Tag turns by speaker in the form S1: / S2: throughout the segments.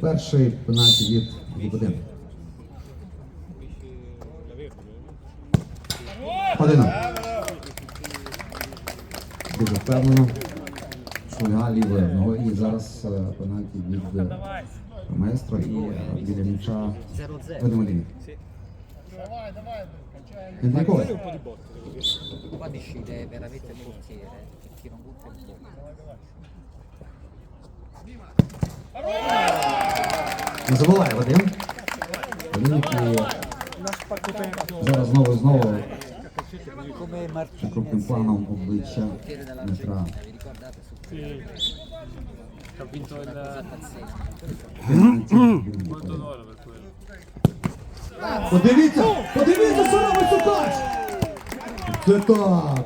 S1: Перший пенальті від Лободин. Один. Дуже впевнено. Шульга лівою ногою. І зараз е, пенальті від е, маестро і е, біля м'яча ведемо лінію. Інтриковий.
S2: Qua decide veramente il portiere che tira un butto in bocca.
S1: Не забуває Вадим. Який зараз знову знову крупним планом обличчя Дмитра. Подивіться! Подивіться, що робить Сукач! Це так!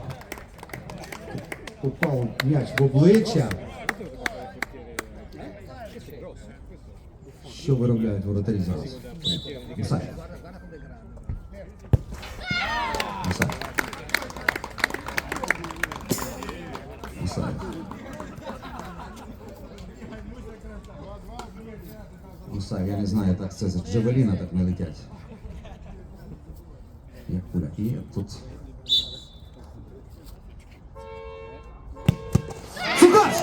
S1: Попав м'яч в обличчя. Що виробляють воротарі зараз? Мусай. Мусай. Мусай. Мусай, я не знаю, так це з Джавеліна так не летять. Як куля. І тут. Сукач!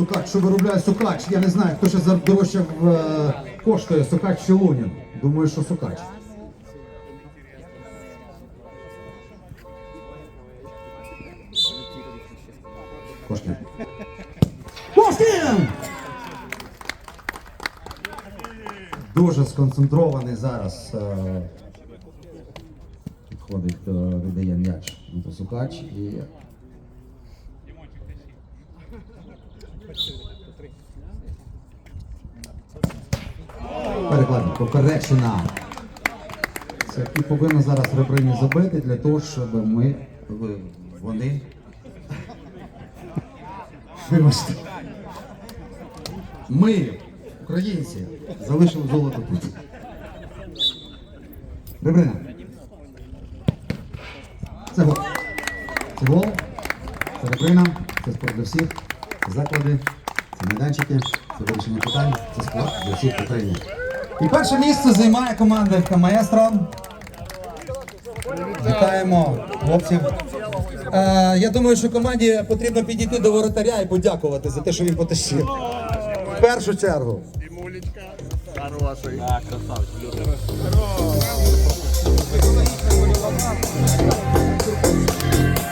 S1: Сукач, що виробляє Сукач? Я не знаю, хто ще дорожче в, е, коштує Сукач чи Лунін. Думаю, що Сукач. Кошкін. Кошкін! Дуже сконцентрований зараз. е, Підходить, е, віддає м'яч до Сукач і. Перекладно, поперечина. Це і повинно зараз Ребрині забити для того, щоб ми. Вони. Вибачте. Ми, українці, залишили золото тут. Ребрина. Це гол. Це гол. Це Ребрина. Це спорт для всіх. Це заклади. Це майданчики. Це вирішення питань. Це склад для всіх в Україні. І перше місце займає команда ФК Маестро. Вітаємо хлопців. Е, я думаю, що команді потрібно підійти до воротаря і подякувати за те, що він потащив. В першу чергу.